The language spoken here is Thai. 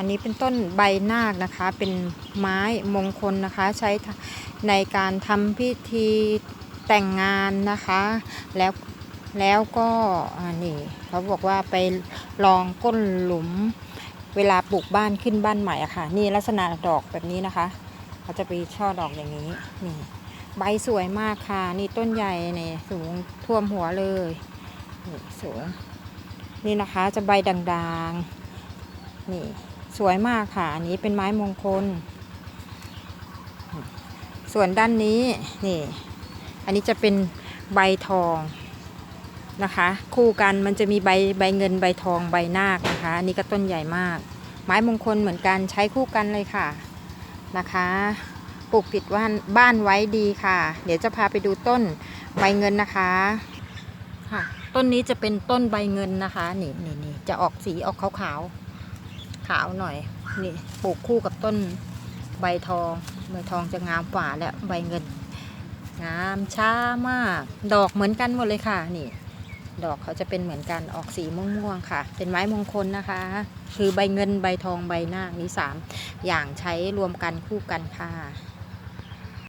อันนี้เป็นต้นใบนาคนะคะ เป็นไม้มงคลนะคะ ใช้ในการทำพิธีแต่งงานนะคะ แล้วแล้วก็นี่เขาบอกว่าไปลองก้นหลุมเวลาปลูกบ้านขึ้นบ้านใหม่อะค่ะ นี่ลักษณะดอกแบบนี้นะคะเขาจะไปช่อดอกอย่างนี้นี่ใบสวยมากค่ะ นี่ต้นใหญ่เนี่ยสูงท่วมหัวเลยนี่สูงนี่นะคะจะใบด่างๆนี่ สวยมากค่ะ อันนี้เป็นไม้มงคล ส่วนด้านนี้นี่ อันนี้จะเป็นใบทองนะคะ คู่กันมันจะมีใบใบเงินใบทองใบนาคนะคะ อันนี้ก็ต้นใหญ่มาก ไม้มงคลเหมือนกันใช้คู่กันเลยค่ะนะคะปลูกติดบ้านบ้านไว้ดีค่ะ เดี๋ยวจะพาไปดูต้นใบเงินนะคะค่ะ ต้นนี้จะเป็นต้นใบเงินนะคะนี่นี่นี่จะออกสีออกขาวขาวๆ ขาวหน่อย นี่ปลูกคู่กับต้นใบทอง ใบทองจะงามกว่าและใบเงิน งามช้ามาก ดอกเหมือนกันหมดเลยค่ะ นี่ ดอกเขาจะเป็นเหมือนกันออกสีม่วงๆค่ะ เป็นไม้มงคลนะคะ คือใบเงินใบทองใบนาคนี้สามอย่างใช้รวมกันคู่กันค่ะ